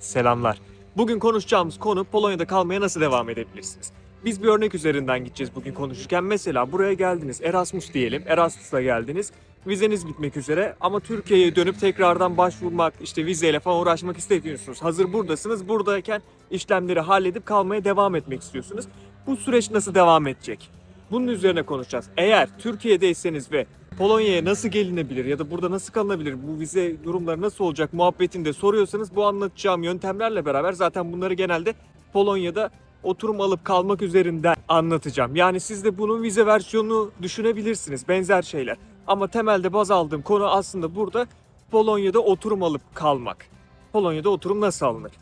Selamlar. Bugün konuşacağımız konu Polonya'da kalmaya nasıl devam edebilirsiniz? Biz bir örnek üzerinden gideceğiz bugün konuşurken. Mesela buraya geldiniz, Erasmus diyelim, Erasmus'la geldiniz. Vizeniz bitmek üzere ama Türkiye'ye dönüp tekrardan başvurmak, işte vizeyle falan uğraşmak istemiyorsunuz. Hazır buradasınız, buradayken işlemleri halledip kalmaya devam etmek istiyorsunuz. Bu süreç nasıl devam edecek? Bunun üzerine konuşacağız. Eğer Türkiye'deyseniz ve Polonya'ya nasıl gelinebilir ya da burada nasıl kalınabilir, bu vize durumları nasıl olacak muhabbetinde soruyorsanız bu anlatacağım yöntemlerle beraber zaten bunları genelde Polonya'da oturum alıp kalmak üzerinden anlatacağım. Yani siz de bunun vize versiyonunu düşünebilirsiniz, benzer şeyler. Ama temelde baz aldığım konu aslında burada Polonya'da oturum alıp kalmak. Polonya'da oturum nasıl alınır?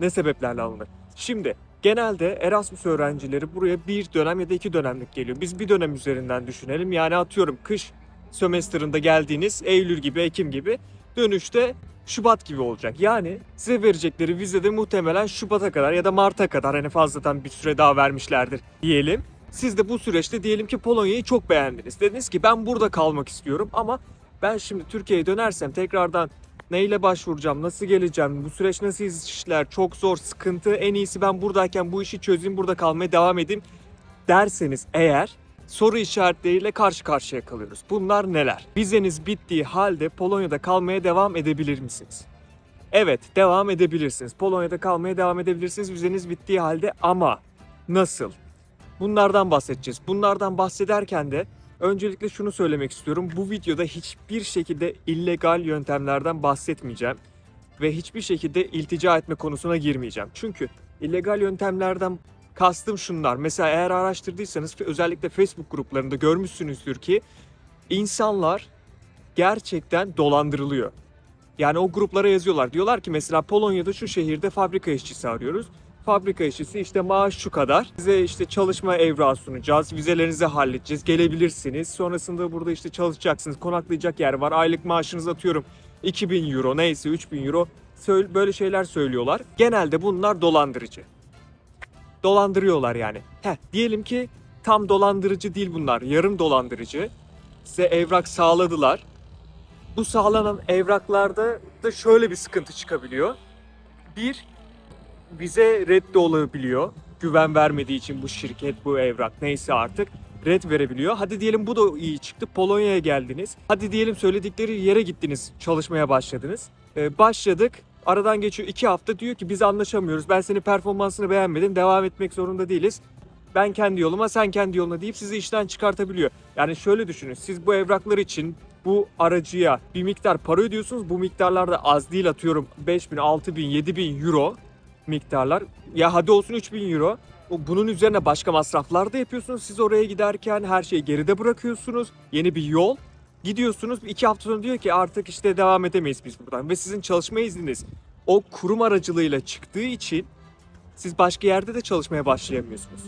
Ne sebeplerle alınır? Şimdi genelde Erasmus öğrencileri buraya bir dönem ya da iki dönemlik geliyor. Biz bir dönem üzerinden düşünelim. Yani atıyorum kış sömestrında geldiğiniz Eylül gibi, Ekim gibi dönüşte Şubat gibi olacak. Yani size verecekleri vizede muhtemelen Şubat'a kadar ya da Mart'a kadar hani fazladan bir süre daha vermişlerdir diyelim. Siz de bu süreçte diyelim ki Polonya'yı çok beğendiniz. Dediniz ki ben burada kalmak istiyorum ama ben şimdi Türkiye'ye dönersem tekrardan neyle başvuracağım, nasıl geleceğim, bu süreç nasıl işler, çok zor, sıkıntı, en iyisi ben buradayken bu işi çözeyim, burada kalmaya devam edeyim derseniz eğer soru işaretleriyle karşı karşıya kalıyoruz. Bunlar neler? Vizeniz bittiği halde Polonya'da kalmaya devam edebilir misiniz? Evet, devam edebilirsiniz. Polonya'da kalmaya devam edebilirsiniz vizeniz bittiği halde ama nasıl? Bunlardan bahsedeceğiz. Bunlardan bahsederken de öncelikle şunu söylemek istiyorum. Bu videoda hiçbir şekilde illegal yöntemlerden bahsetmeyeceğim ve hiçbir şekilde iltica etme konusuna girmeyeceğim. Çünkü illegal yöntemlerden kastım şunlar. Mesela eğer araştırdıysanız özellikle Facebook gruplarında görmüşsünüzdür ki insanlar gerçekten dolandırılıyor. Yani o gruplara yazıyorlar. Diyorlar ki mesela Polonya'da şu şehirde fabrika işçisi arıyoruz. Fabrika işçisi işte maaş şu kadar. Size işte çalışma evrağı sunacağız. Vizelerinizi halledeceğiz. Gelebilirsiniz. Sonrasında burada işte çalışacaksınız. Konaklayacak yer var. Aylık maaşınızı atıyorum 2000 euro neyse 3000 euro. Böyle şeyler söylüyorlar. Genelde bunlar dolandırıcı. Dolandırıyorlar yani. Heh, diyelim ki tam dolandırıcı değil bunlar. Yarım dolandırıcı. Size evrak sağladılar. Bu sağlanan evraklarda da şöyle bir sıkıntı çıkabiliyor. Bir, bize red de olabiliyor. Güven vermediği için bu şirket, bu evrak neyse artık red verebiliyor. Hadi diyelim bu da iyi çıktı. Polonya'ya geldiniz. Hadi diyelim söyledikleri yere gittiniz. Çalışmaya başladınız. Ee, başladık. Aradan geçiyor iki hafta diyor ki biz anlaşamıyoruz. Ben senin performansını beğenmedim. Devam etmek zorunda değiliz. Ben kendi yoluma sen kendi yoluna deyip sizi işten çıkartabiliyor. Yani şöyle düşünün. Siz bu evraklar için bu aracıya bir miktar para ödüyorsunuz. Bu miktarlar da az değil atıyorum 5000, 6000, 7000 euro miktarlar. Ya hadi olsun 3000 euro. Bunun üzerine başka masraflar da yapıyorsunuz. Siz oraya giderken her şeyi geride bırakıyorsunuz. Yeni bir yol. Gidiyorsunuz iki hafta sonra diyor ki artık işte devam edemeyiz biz buradan. Ve sizin çalışma izniniz o kurum aracılığıyla çıktığı için siz başka yerde de çalışmaya başlayamıyorsunuz.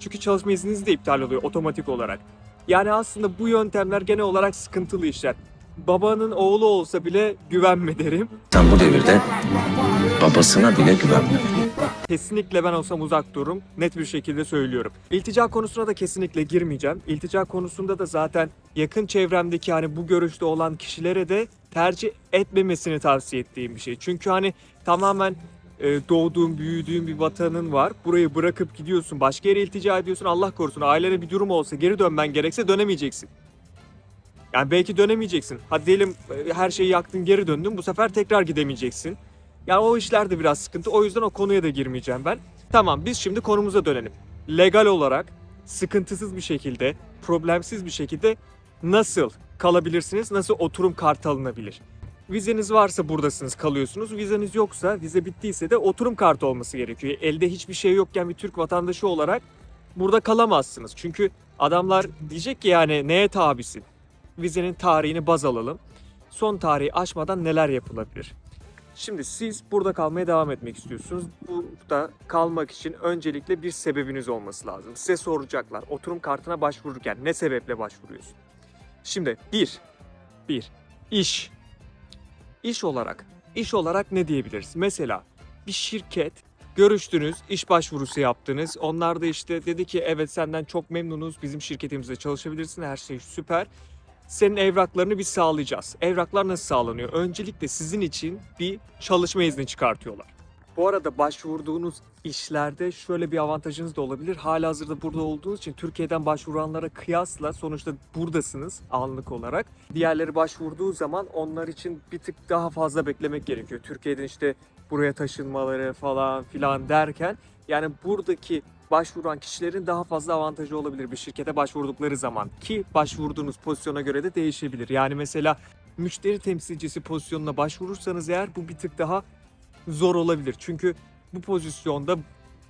Çünkü çalışma izniniz de iptal oluyor otomatik olarak. Yani aslında bu yöntemler genel olarak sıkıntılı işler. Babanın oğlu olsa bile güvenme derim. Sen bu devirde babasına bile güvenmiyor. Kesinlikle ben olsam uzak dururum. Net bir şekilde söylüyorum. İltica konusuna da kesinlikle girmeyeceğim. İltica konusunda da zaten yakın çevremdeki hani bu görüşte olan kişilere de tercih etmemesini tavsiye ettiğim bir şey. Çünkü hani tamamen e, doğduğun, büyüdüğün bir vatanın var. Burayı bırakıp gidiyorsun, başka yere iltica ediyorsun. Allah korusun ailene bir durum olsa geri dönmen gerekse dönemeyeceksin. Yani belki dönemeyeceksin. Hadi diyelim e, her şeyi yaktın geri döndün bu sefer tekrar gidemeyeceksin. Yani o işler de biraz sıkıntı. O yüzden o konuya da girmeyeceğim ben. Tamam biz şimdi konumuza dönelim. Legal olarak sıkıntısız bir şekilde, problemsiz bir şekilde nasıl kalabilirsiniz? Nasıl oturum kartı alınabilir? Vizeniz varsa buradasınız, kalıyorsunuz. Vizeniz yoksa, vize bittiyse de oturum kartı olması gerekiyor. Elde hiçbir şey yokken bir Türk vatandaşı olarak burada kalamazsınız. Çünkü adamlar diyecek ki yani neye tabisin? Vizenin tarihini baz alalım. Son tarihi aşmadan neler yapılabilir? Şimdi siz burada kalmaya devam etmek istiyorsunuz. Burada kalmak için öncelikle bir sebebiniz olması lazım. Size soracaklar oturum kartına başvururken ne sebeple başvuruyorsun? Şimdi bir, bir, iş. İş olarak, iş olarak ne diyebiliriz? Mesela bir şirket görüştünüz, iş başvurusu yaptınız. Onlar da işte dedi ki evet senden çok memnunuz, bizim şirketimizde çalışabilirsin, her şey süper senin evraklarını biz sağlayacağız. Evraklar nasıl sağlanıyor? Öncelikle sizin için bir çalışma izni çıkartıyorlar. Bu arada başvurduğunuz işlerde şöyle bir avantajınız da olabilir. Halihazırda burada olduğunuz için Türkiye'den başvuranlara kıyasla sonuçta buradasınız anlık olarak. Diğerleri başvurduğu zaman onlar için bir tık daha fazla beklemek gerekiyor. Türkiye'den işte buraya taşınmaları falan filan derken yani buradaki başvuran kişilerin daha fazla avantajı olabilir bir şirkete başvurdukları zaman ki başvurduğunuz pozisyona göre de değişebilir. Yani mesela müşteri temsilcisi pozisyonuna başvurursanız eğer bu bir tık daha zor olabilir. Çünkü bu pozisyonda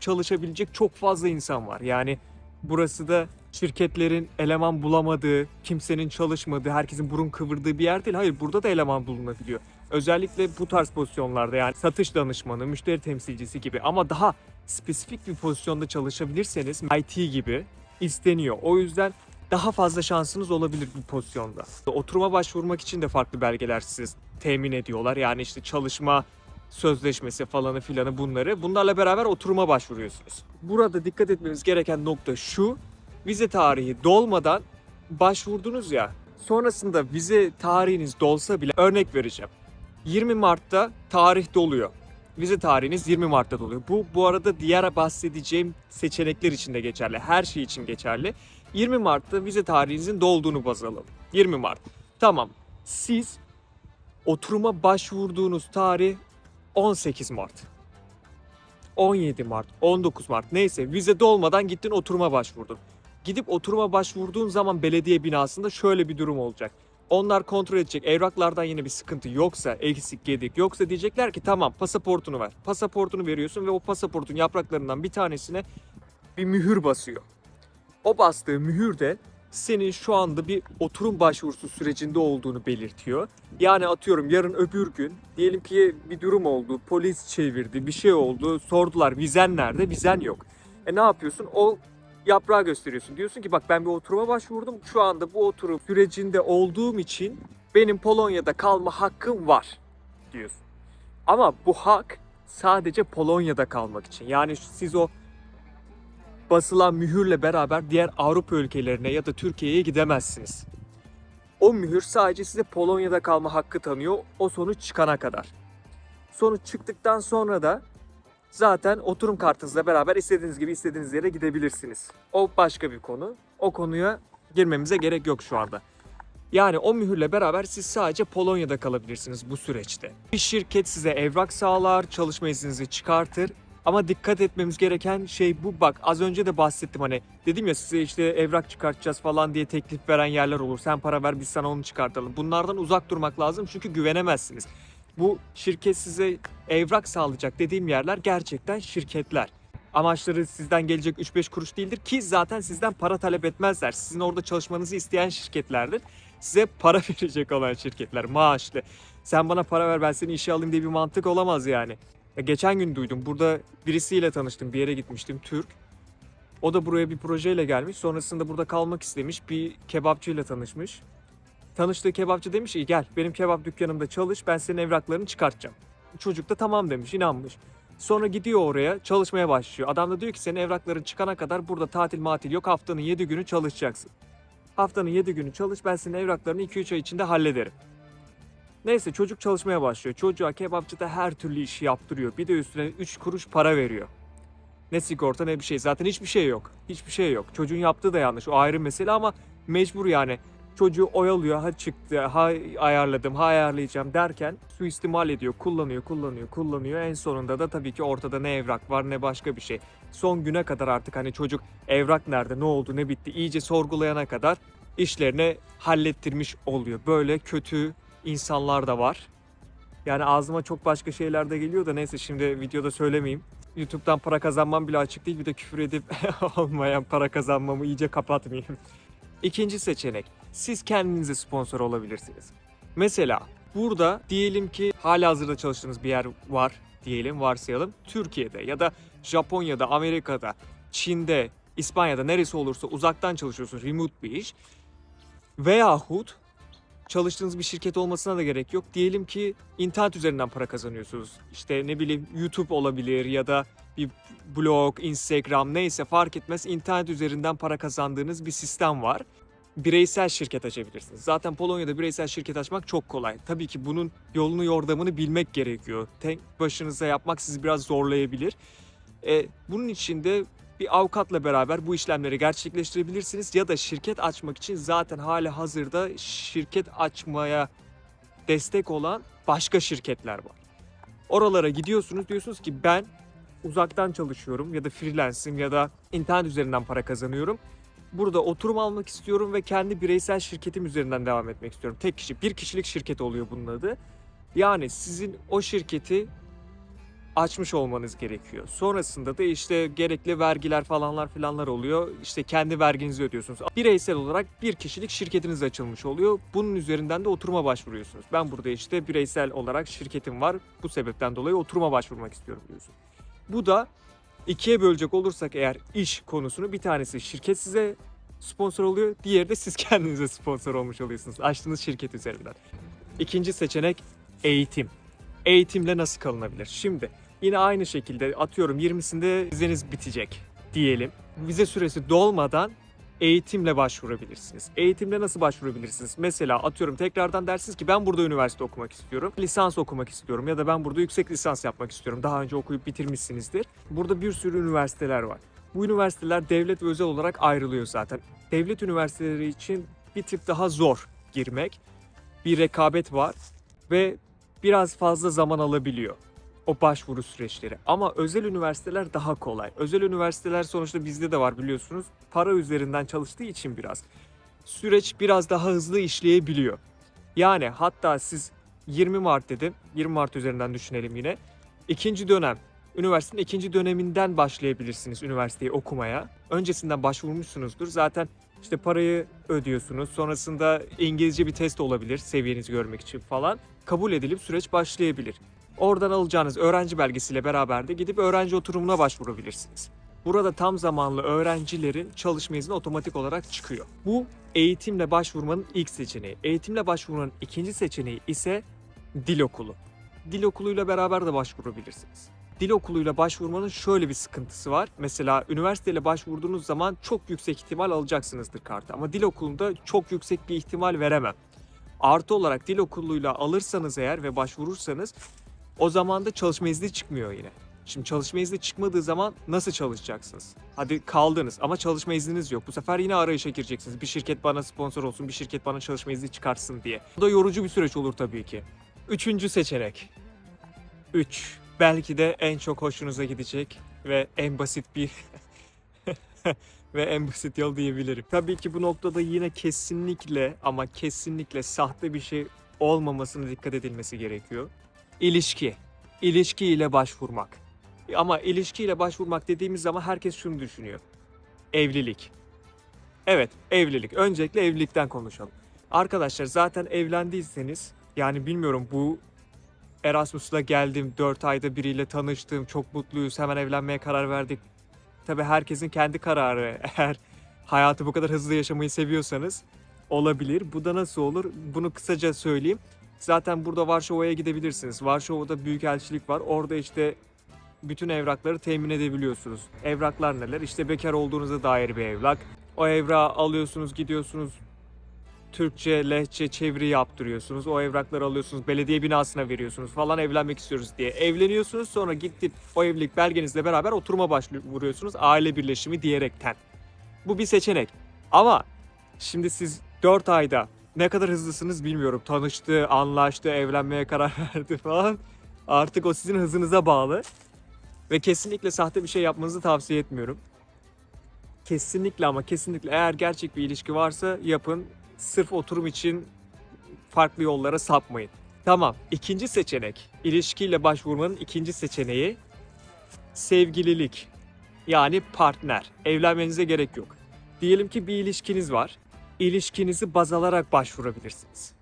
çalışabilecek çok fazla insan var. Yani burası da şirketlerin eleman bulamadığı, kimsenin çalışmadığı, herkesin burun kıvırdığı bir yer değil. Hayır burada da eleman bulunabiliyor. Özellikle bu tarz pozisyonlarda yani satış danışmanı, müşteri temsilcisi gibi ama daha spesifik bir pozisyonda çalışabilirseniz IT gibi isteniyor. O yüzden daha fazla şansınız olabilir bu pozisyonda. Oturuma başvurmak için de farklı belgeler size temin ediyorlar. Yani işte çalışma sözleşmesi falanı filanı bunları. Bunlarla beraber oturuma başvuruyorsunuz. Burada dikkat etmemiz gereken nokta şu. Vize tarihi dolmadan başvurdunuz ya. Sonrasında vize tarihiniz dolsa bile örnek vereceğim. 20 Mart'ta tarih doluyor. Vize tarihiniz 20 Mart'ta doluyor. Bu bu arada diğer bahsedeceğim seçenekler için de geçerli. Her şey için geçerli. 20 Mart'ta vize tarihinizin dolduğunu baz alalım. 20 Mart. Tamam. Siz oturuma başvurduğunuz tarih 18 Mart. 17 Mart, 19 Mart neyse vize dolmadan gittin oturuma başvurdun. Gidip oturuma başvurduğun zaman belediye binasında şöyle bir durum olacak. Onlar kontrol edecek evraklardan yine bir sıkıntı yoksa, eksik gedik yoksa diyecekler ki tamam pasaportunu ver. Pasaportunu veriyorsun ve o pasaportun yapraklarından bir tanesine bir mühür basıyor. O bastığı mühür de senin şu anda bir oturum başvurusu sürecinde olduğunu belirtiyor. Yani atıyorum yarın öbür gün diyelim ki bir durum oldu, polis çevirdi, bir şey oldu, sordular vizen nerede? Vizen yok. E ne yapıyorsun? O yaprağı gösteriyorsun. Diyorsun ki bak ben bir oturuma başvurdum. Şu anda bu oturum sürecinde olduğum için benim Polonya'da kalma hakkım var diyorsun. Ama bu hak sadece Polonya'da kalmak için. Yani siz o basılan mühürle beraber diğer Avrupa ülkelerine ya da Türkiye'ye gidemezsiniz. O mühür sadece size Polonya'da kalma hakkı tanıyor o sonuç çıkana kadar. Sonuç çıktıktan sonra da zaten oturum kartınızla beraber istediğiniz gibi istediğiniz yere gidebilirsiniz. O başka bir konu. O konuya girmemize gerek yok şu anda. Yani o mühürle beraber siz sadece Polonya'da kalabilirsiniz bu süreçte. Bir şirket size evrak sağlar, çalışma izninizi çıkartır. Ama dikkat etmemiz gereken şey bu. Bak az önce de bahsettim hani dedim ya size işte evrak çıkartacağız falan diye teklif veren yerler olur. Sen para ver biz sana onu çıkartalım. Bunlardan uzak durmak lazım çünkü güvenemezsiniz. Bu şirket size evrak sağlayacak dediğim yerler gerçekten şirketler. Amaçları sizden gelecek 3-5 kuruş değildir ki zaten sizden para talep etmezler. Sizin orada çalışmanızı isteyen şirketlerdir. Size para verecek olan şirketler maaşlı. Sen bana para ver ben seni işe alayım diye bir mantık olamaz yani. Ya geçen gün duydum. Burada birisiyle tanıştım. Bir yere gitmiştim. Türk. O da buraya bir projeyle gelmiş. Sonrasında burada kalmak istemiş. Bir kebapçıyla tanışmış. Tanıştığı kebapçı demiş ki gel benim kebap dükkanımda çalış ben senin evraklarını çıkartacağım. Çocuk da tamam demiş inanmış. Sonra gidiyor oraya çalışmaya başlıyor. Adam da diyor ki senin evrakların çıkana kadar burada tatil matil yok haftanın 7 günü çalışacaksın. Haftanın 7 günü çalış ben senin evraklarını 2-3 ay içinde hallederim. Neyse çocuk çalışmaya başlıyor. Çocuğa kebapçıda her türlü işi yaptırıyor. Bir de üstüne 3 kuruş para veriyor. Ne sigorta ne bir şey. Zaten hiçbir şey yok. Hiçbir şey yok. Çocuğun yaptığı da yanlış. O ayrı mesele ama mecbur yani. Çocuğu oyalıyor. Ha çıktı, ha ayarladım, ha ayarlayacağım derken suistimal ediyor. Kullanıyor, kullanıyor, kullanıyor. En sonunda da tabii ki ortada ne evrak var ne başka bir şey. Son güne kadar artık hani çocuk evrak nerede, ne oldu, ne bitti iyice sorgulayana kadar işlerini hallettirmiş oluyor. Böyle kötü insanlar da var. Yani ağzıma çok başka şeyler de geliyor da neyse şimdi videoda söylemeyeyim. YouTube'dan para kazanmam bile açık değil bir de küfür edip olmayan para kazanmamı iyice kapatmayayım. İkinci seçenek. Siz kendinize sponsor olabilirsiniz. Mesela burada diyelim ki hala hazırda çalıştığınız bir yer var diyelim varsayalım. Türkiye'de ya da Japonya'da, Amerika'da, Çin'de, İspanya'da neresi olursa uzaktan çalışıyorsunuz remote bir iş. Veyahut çalıştığınız bir şirket olmasına da gerek yok. Diyelim ki internet üzerinden para kazanıyorsunuz. İşte ne bileyim YouTube olabilir ya da bir blog, Instagram neyse fark etmez internet üzerinden para kazandığınız bir sistem var. Bireysel şirket açabilirsiniz. Zaten Polonya'da bireysel şirket açmak çok kolay. Tabii ki bunun yolunu yordamını bilmek gerekiyor. Tek başınıza yapmak sizi biraz zorlayabilir. E, bunun için de bir avukatla beraber bu işlemleri gerçekleştirebilirsiniz ya da şirket açmak için zaten hali hazırda şirket açmaya destek olan başka şirketler var. Oralara gidiyorsunuz diyorsunuz ki ben uzaktan çalışıyorum ya da freelance'im ya da internet üzerinden para kazanıyorum. Burada oturum almak istiyorum ve kendi bireysel şirketim üzerinden devam etmek istiyorum. Tek kişi, bir kişilik şirket oluyor bunun adı. Yani sizin o şirketi açmış olmanız gerekiyor. Sonrasında da işte gerekli vergiler falanlar filanlar oluyor. İşte kendi verginizi ödüyorsunuz. Bireysel olarak bir kişilik şirketiniz açılmış oluyor. Bunun üzerinden de oturuma başvuruyorsunuz. Ben burada işte bireysel olarak şirketim var. Bu sebepten dolayı oturuma başvurmak istiyorum diyorsun. Bu da ikiye bölecek olursak eğer iş konusunu bir tanesi şirket size sponsor oluyor. Diğeri de siz kendinize sponsor olmuş oluyorsunuz. Açtığınız şirket üzerinden. İkinci seçenek eğitim. Eğitimle nasıl kalınabilir? Şimdi yine aynı şekilde atıyorum 20'sinde vizeniz bitecek diyelim. Vize süresi dolmadan eğitimle başvurabilirsiniz. Eğitimle nasıl başvurabilirsiniz? Mesela atıyorum tekrardan dersiniz ki ben burada üniversite okumak istiyorum. Lisans okumak istiyorum ya da ben burada yüksek lisans yapmak istiyorum. Daha önce okuyup bitirmişsinizdir. Burada bir sürü üniversiteler var. Bu üniversiteler devlet ve özel olarak ayrılıyor zaten. Devlet üniversiteleri için bir tık daha zor girmek. Bir rekabet var ve biraz fazla zaman alabiliyor o başvuru süreçleri. Ama özel üniversiteler daha kolay. Özel üniversiteler sonuçta bizde de var biliyorsunuz. Para üzerinden çalıştığı için biraz. Süreç biraz daha hızlı işleyebiliyor. Yani hatta siz 20 Mart dedim. 20 Mart üzerinden düşünelim yine. İkinci dönem üniversitenin ikinci döneminden başlayabilirsiniz üniversiteyi okumaya. Öncesinden başvurmuşsunuzdur. Zaten işte parayı ödüyorsunuz. Sonrasında İngilizce bir test olabilir seviyenizi görmek için falan. Kabul edilip süreç başlayabilir. Oradan alacağınız öğrenci belgesiyle beraber de gidip öğrenci oturumuna başvurabilirsiniz. Burada tam zamanlı öğrencilerin çalışma izni otomatik olarak çıkıyor. Bu eğitimle başvurmanın ilk seçeneği. Eğitimle başvurmanın ikinci seçeneği ise dil okulu. Dil okuluyla beraber de başvurabilirsiniz. Dil okuluyla başvurmanın şöyle bir sıkıntısı var. Mesela üniversiteyle başvurduğunuz zaman çok yüksek ihtimal alacaksınızdır kartı. Ama dil okulunda çok yüksek bir ihtimal veremem. Artı olarak dil okuluyla alırsanız eğer ve başvurursanız o zaman da çalışma izni çıkmıyor yine. Şimdi çalışma izni çıkmadığı zaman nasıl çalışacaksınız? Hadi kaldınız ama çalışma izniniz yok. Bu sefer yine arayışa gireceksiniz. Bir şirket bana sponsor olsun, bir şirket bana çalışma izni çıkartsın diye. Bu da yorucu bir süreç olur tabii ki. Üçüncü seçenek. 3. Belki de en çok hoşunuza gidecek ve en basit bir ve en basit yol diyebilirim. Tabii ki bu noktada yine kesinlikle ama kesinlikle sahte bir şey olmamasına dikkat edilmesi gerekiyor. İlişki. İlişkiyle başvurmak. Ama ilişkiyle başvurmak dediğimiz zaman herkes şunu düşünüyor. Evlilik. Evet, evlilik. Öncelikle evlilikten konuşalım. Arkadaşlar zaten evlendiyseniz yani bilmiyorum bu Erasmus'la geldim, 4 ayda biriyle tanıştım, çok mutluyuz, hemen evlenmeye karar verdik. Tabii herkesin kendi kararı. Eğer hayatı bu kadar hızlı yaşamayı seviyorsanız olabilir. Bu da nasıl olur? Bunu kısaca söyleyeyim. Zaten burada Varşova'ya gidebilirsiniz. Varşova'da büyükelçilik var. Orada işte bütün evrakları temin edebiliyorsunuz. Evraklar neler? İşte bekar olduğunuza dair bir evrak. O evrağı alıyorsunuz, gidiyorsunuz. Türkçe, lehçe, çeviri yaptırıyorsunuz. O evrakları alıyorsunuz, belediye binasına veriyorsunuz falan evlenmek istiyoruz diye. Evleniyorsunuz sonra gidip o evlilik belgenizle beraber oturuma başvuruyorsunuz. Aile birleşimi diyerekten. Bu bir seçenek. Ama şimdi siz 4 ayda ne kadar hızlısınız bilmiyorum. Tanıştı, anlaştı, evlenmeye karar verdi falan. Artık o sizin hızınıza bağlı. Ve kesinlikle sahte bir şey yapmanızı tavsiye etmiyorum. Kesinlikle ama kesinlikle eğer gerçek bir ilişki varsa yapın. Sırf oturum için farklı yollara sapmayın. Tamam. ikinci seçenek. İlişkiyle başvurmanın ikinci seçeneği sevgililik. Yani partner. Evlenmenize gerek yok. Diyelim ki bir ilişkiniz var. İlişkinizi baz alarak başvurabilirsiniz.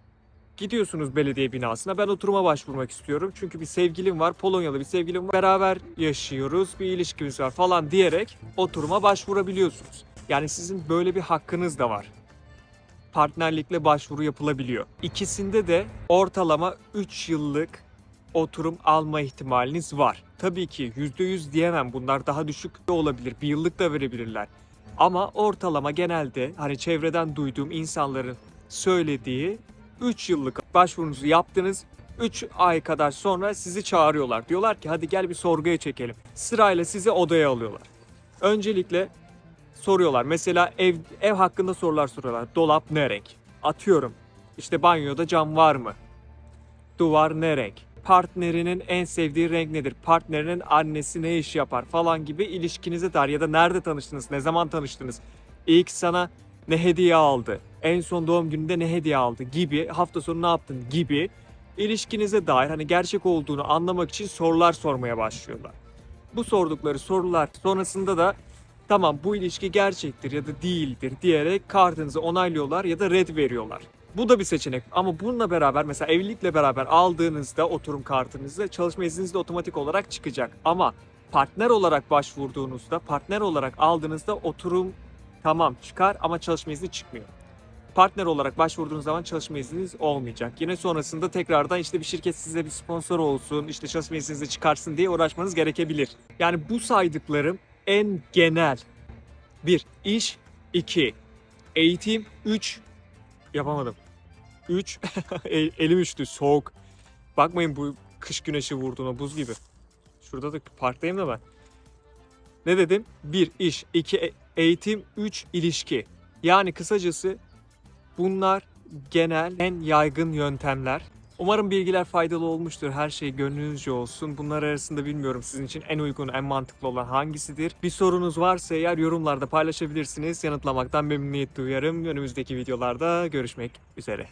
Gidiyorsunuz belediye binasına. Ben oturuma başvurmak istiyorum. Çünkü bir sevgilim var. Polonyalı bir sevgilim var. Beraber yaşıyoruz. Bir ilişkimiz var falan diyerek oturuma başvurabiliyorsunuz. Yani sizin böyle bir hakkınız da var. Partnerlikle başvuru yapılabiliyor. İkisinde de ortalama 3 yıllık oturum alma ihtimaliniz var. Tabii ki %100 diyemem. Bunlar daha düşük de olabilir. Bir yıllık da verebilirler. Ama ortalama genelde hani çevreden duyduğum insanların söylediği 3 yıllık başvurunuzu yaptınız. 3 ay kadar sonra sizi çağırıyorlar. Diyorlar ki hadi gel bir sorguya çekelim. Sırayla sizi odaya alıyorlar. Öncelikle soruyorlar. Mesela ev ev hakkında sorular soruyorlar. Dolap ne renk? Atıyorum. İşte banyoda cam var mı? Duvar ne renk? Partnerinin en sevdiği renk nedir? Partnerinin annesi ne iş yapar falan gibi ilişkinize dair ya da nerede tanıştınız? Ne zaman tanıştınız? İlk sana ne hediye aldı? En son doğum gününde ne hediye aldı? Gibi hafta sonu ne yaptın? Gibi ilişkinize dair hani gerçek olduğunu anlamak için sorular sormaya başlıyorlar. Bu sordukları sorular sonrasında da tamam bu ilişki gerçektir ya da değildir diyerek kartınızı onaylıyorlar ya da red veriyorlar. Bu da bir seçenek ama bununla beraber mesela evlilikle beraber aldığınızda oturum kartınızı çalışma izniniz de otomatik olarak çıkacak. Ama partner olarak başvurduğunuzda, partner olarak aldığınızda oturum tamam çıkar ama çalışma izni çıkmıyor. Partner olarak başvurduğunuz zaman çalışma izniniz olmayacak. Yine sonrasında tekrardan işte bir şirket size bir sponsor olsun, işte çalışma izninizi çıkarsın diye uğraşmanız gerekebilir. Yani bu saydıklarım en genel. Bir, iş. iki eğitim. Üç, yapamadım. Üç, el- elim üştü, soğuk. Bakmayın bu kış güneşi vurduğuna buz gibi. Şurada da parktayım da ben. Ne dedim? Bir, iş. iki e- eğitim. Üç, ilişki. Yani kısacası bunlar genel en yaygın yöntemler. Umarım bilgiler faydalı olmuştur. Her şey gönlünüzce olsun. Bunlar arasında bilmiyorum sizin için en uygun, en mantıklı olan hangisidir? Bir sorunuz varsa eğer yorumlarda paylaşabilirsiniz. Yanıtlamaktan memnuniyet duyarım. Önümüzdeki videolarda görüşmek üzere.